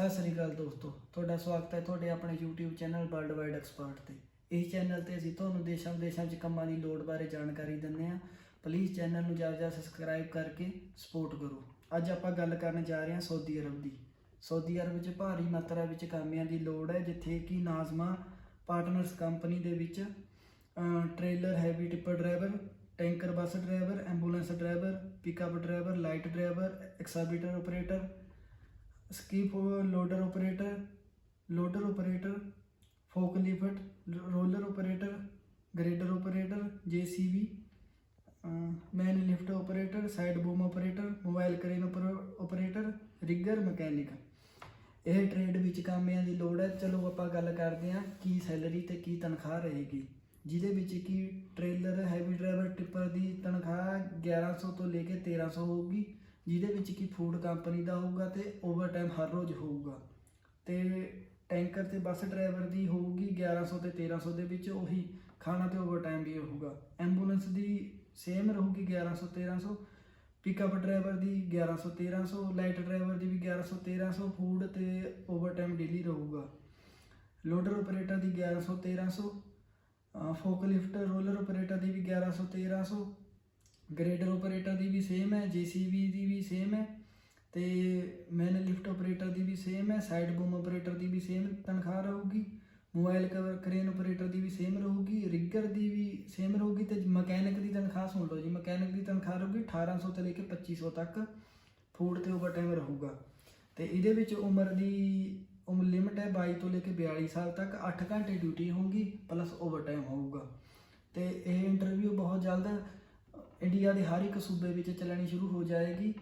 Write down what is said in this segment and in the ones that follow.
ਸਤਿ ਸ੍ਰੀ ਅਕਾਲ ਦੋਸਤੋ, ਤੁਹਾਡਾ ਸਵਾਗਤ ਹੈ ਤੁਹਾਡੇ ਆਪਣੇ YouTube channel world wide expert ਤੇ। ਇਸ ਚੈਨਲ ਤੇ ਅਸੀਂ ਤੁਹਾਨੂੰ ਦੇਸ਼ਾਂ ਵਿਦੇਸ਼ਾਂ 'ਚ ਕੰਮਾਂ ਦੀ ਲੋੜ ਬਾਰੇ ਜਾਣਕਾਰੀ ਦਿੰਦੇ ਹਾਂ। ਪਲੀਜ਼ ਚੈਨਲ ਨੂੰ ਜ਼ਿਆਦਾ ਜ਼ਿਆਦਾ ਸਬਸਕ੍ਰਾਈਬ ਕਰਕੇ ਸਪੋਰਟ ਕਰੋ। ਅੱਜ ਆਪਾਂ ਗੱਲ ਕਰਨ ਜਾ ਰਹੇ ਹਾਂ ਸਾਊਦੀ ਅਰਬ ਦੀ। ਸਾਊਦੀ ਅਰਬ 'ਚ ਭਾਰੀ ਮਾਤਰਾ ਵਿੱਚ ਕਾਮਿਆਂ ਦੀ ਲੋੜ ਹੈ, ਜਿੱਥੇ ਕਿ ਨਾਜ਼ਮਾ ਪਾਰਟਨਰਸ ਕੰਪਨੀ ਦੇ ਵਿੱਚ trailer heavy tipper driver tanker bus driver ambulance driver pickup driver light driver excavator operator skip loader operator loader operator forklift roller operator grader operator JCB man lift operator side boom operator mobile crane operator rigger mechanic ਇਹ trade ਵਿੱਚ ਕਾਮਿਆਂ ਦੀ ਲੋੜ ਹੈ। ਚਲੋ ਆਪਾਂ ਗੱਲ ਕਰਦੇ ਹਾਂ ਕੀ ਸੈਲਰੀ ਤੇ ਕੀ ਤਨਖਾਹ ਰਹੇਗੀ। ਜਿਹਦੇ ਵਿੱਚ ਕੀ ਟ੍ਰੇਲਰ ਹੈਵੀ ਡਰਾਈਵਰ ਟਿੱਪਰ ਦੀ ਤਨਖਾਹ 1100 ਤੋਂ ਲੈ ਕੇ 1300 ਹੋਊਗੀ। ਜਿਹਦੇ ਵਿੱਚ ਕੀ ਫੂਡ ਕੰਪਨੀ ਦਾ ਹੋਊਗਾ ਤੇ ਓਵਰਟਾਈਮ ਹਰ ਰੋਜ਼ ਹੋਊਗਾ। ਤੇ ਟੈਂਕਰ ਤੇ ਬੱਸ ਡਰਾਈਵਰ ਦੀ ਹੋਊਗੀ 1100 ਤੇ 1300 ਦੇ ਵਿੱਚ, ਉਹੀ ਖਾਣਾ ਤੇ ਓਵਰਟਾਈਮ ਵੀ ਹੋਊਗਾ। ਐਂਬੂਲੈਂਸ ਦੀ ਸੇਮ ਰਹੂਗੀ 1100 1300 ਪਿਕਅਪ ਡਰਾਈਵਰ ਦੀ 1100 1300 ਲਾਈਟ ਡਰਾਈਵਰ ਦੀ ਵੀ 1100 1300 ਫੂਡ ਤੇ ਓਵਰਟਾਈਮ ਡੇਲੀ ਰਹੂਗਾ। ਲੋਡਰ ਆਪਰੇਟਰ ਦੀ 1100 1300 ਫੋਕਲਿਫਟ ਰੋਲਰ ਆਪਰੇਟਰ ਦੀ ਵੀ 1100 1300 ਗ੍ਰੇਡਰ ਆਪਰੇਟਰ ਦੀ ਵੀ ਸੇਮ ਹੈ ਜੀਸੀਬੀ ਦੀ ਵੀ ਸੇਮ ਹੈ ਤੇ ਮੈਨ ਲਿਫਟ ਆਪਰੇਟਰ ਦੀ ਵੀ ਸੇਮ ਹੈ ਸਾਈਡ ਬੂਮ ਆਪਰੇਟਰ ਦੀ ਵੀ ਸੇਮ ਤਨਖਾਹ ਰਹੂਗੀ ਮੋਬਾਈਲ ਕਵਰ ਕ੍ਰੇਨ ਆਪਰੇਟਰ ਦੀ ਵੀ ਸੇਮ ਰਹੂਗੀ ਰਿਗਰ ਦੀ ਵੀ ਸੇਮ ਰਹੂਗੀ ਤੇ ਮਕੈਨਿਕ ਦੀ ਤਨਖਾਹ ਸੁਣ ਲਓ ਜੀ, ਮਕੈਨਿਕ ਦੀ ਤਨਖਾਹ ਰਹੂਗੀ 1800 ਤੋਂ ਲੈ ਕੇ 2500 ਤੱਕ ਫੂਡ ਤੇ ਓਵਰਟਾਈਮ ਰਹੂਗਾ। ਤੇ ਇਹਦੇ ਵਿੱਚ ਉਮਰ ਦੀ, ਉਮਰ ਲਿਮਟ ਹੈ 22 ਤੋਂ ਲੈ ਕੇ 42 ਸਾਲ ਤੱਕ 8 ਘੰਟੇ ਡਿਊਟੀ ਹੋਊਗੀ ਪਲੱਸ ਓਵਰਟਾਈਮ ਹੋਊਗਾ। ਤੇ ਇਹ ਇੰਟਰਵਿਊ ਬਹੁਤ ਜਲਦ ਇੰਡੀਆ ਦੇ ਹਰ ਇੱਕ ਸੂਬੇ ਵਿੱਚ ਚੱਲਣੀ ਸ਼ੁਰੂ ਹੋ ਜਾਏਗੀ।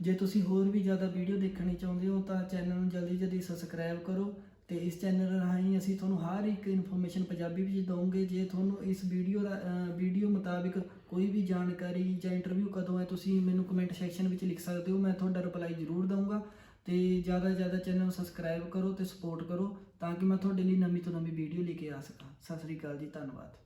ਜੇ ਤੁਸੀਂ ਹੋਰ ਵੀ ਜ਼ਿਆਦਾ ਵੀਡੀਓ ਦੇਖਣੀ ਚਾਹੁੰਦੇ ਹੋ ਤਾਂ ਚੈਨਲ ਨੂੰ ਜਲਦੀ ਜਲਦੀ ਸਬਸਕ੍ਰਾਈਬ ਕਰੋ ਤੇ ਇਸ ਚੈਨਲ ਰਾਹੀਂ ਅਸੀਂ ਤੁਹਾਨੂੰ ਹਰ ਇੱਕ ਇਨਫੋਰਮੇਸ਼ਨ ਪੰਜਾਬੀ ਵਿੱਚ ਦਵਾਂਗੇ ਜੇ ਤੁਹਾਨੂੰ ਇਸ ਵੀਡੀਓ ਦਾ ਵੀਡੀਓ ਮੁਤਾਬਿਕ ਕੋਈ ਵੀ ਜਾਣਕਾਰੀ ਜਾਂ ਇੰਟਰਵਿਊ ਕਦੋਂ ਹੈ, ਤੁਸੀਂ ਮੈਨੂੰ ਕਮੈਂਟ ਸੈਕਸ਼ਨ ਵਿੱਚ ਲਿਖ ਸਕਦੇ ਹੋ। ਮੈਂ ਤੁਹਾਡਾ ਰਿਪਲਾਈ ਜ਼ਰੂਰ ਦਊਂਗਾ ਤੇ ਜ਼ਿਆਦਾ ਜ਼ਿਆਦਾ ਚੈਨਲ ਨੂੰ ਸਬਸਕ੍ਰਾਈਬ ਕਰੋ ਤੇ ਸਪੋਰਟ ਕਰੋ ਤਾਂ ਕਿ ਮੈਂ ਤੁਹਾਡੇ ਲਈ ਨਵੀਂ ਤੋਂ ਨਵੀਂ ਵੀਡੀਓ ਲੈ ਕੇ ਆ ਸਕਾਂ। ਸਤਿ ਸ੍ਰੀ ਅਕਾਲ ਜੀ, ਧੰਨਵਾਦ।